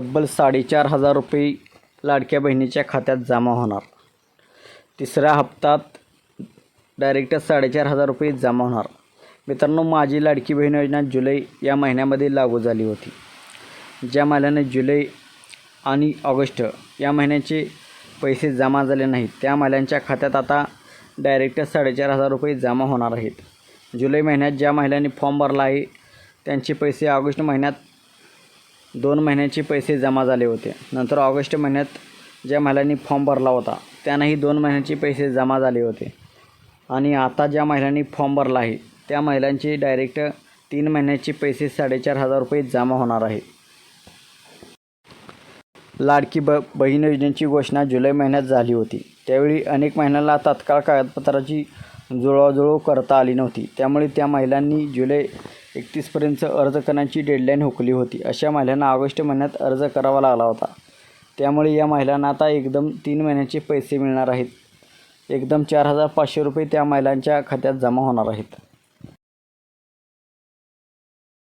तब्बल साडेचार हजार रुपये लाडक्या बहिणीच्या खात्यात जमा होणार. तिसऱ्या हप्त्यात डायरेक्ट साडेचार हजार रुपये जमा होणार. मित्रांनो माझी लाडकी बहीण योजना जुलै या महिन्यामध्ये लागू झाली होती. ज्या महिलाने जुलै आणि ऑगस्ट या महिन्याचे पैसे जमा झाले नाहीत त्या महिलांच्या खात्यात आता डायरेक्ट साडेचार हजार रुपये जमा होणार आहेत. जुलै महिन्यात ज्या महिलांनी फॉर्म भरला आहे त्यांचे पैसे ऑगस्ट महिन्यात दोन महिन्याचे पैसे जमा झाले होते. नंतर ऑगस्ट महिन्यात ज्या महिलांनी फॉर्म भरला होता त्यांनाही दोन महिन्याचे पैसे जमा झाले होते. आणि आता ज्या महिलांनी फॉर्म भरला आहे त्या महिलांचे डायरेक्ट तीन महिन्याचे पैसे साडेचार हजार रुपये जमा होणार आहे. लाडकी ब बहीण योजनेची घोषणा जुलै महिन्यात झाली होती. त्यावेळी अनेक महिलांना तात्काळ कागदपत्राची जुळवाजुळव करता आली नव्हती. त्यामुळे त्या महिलांनी जुलै एकतीसपर्यंत अर्ज करण्याची डेडलाईन हुकली होती. अशा महिलांना ऑगस्ट महिन्यात अर्ज करावा लागला होता. त्यामुळे या महिलांना आता एकदम तीन महिन्याचे पैसे मिळणार आहेत. एकदम चार हजार पाचशे रुपये त्या महिलांच्या खात्यात जमा होणार आहेत.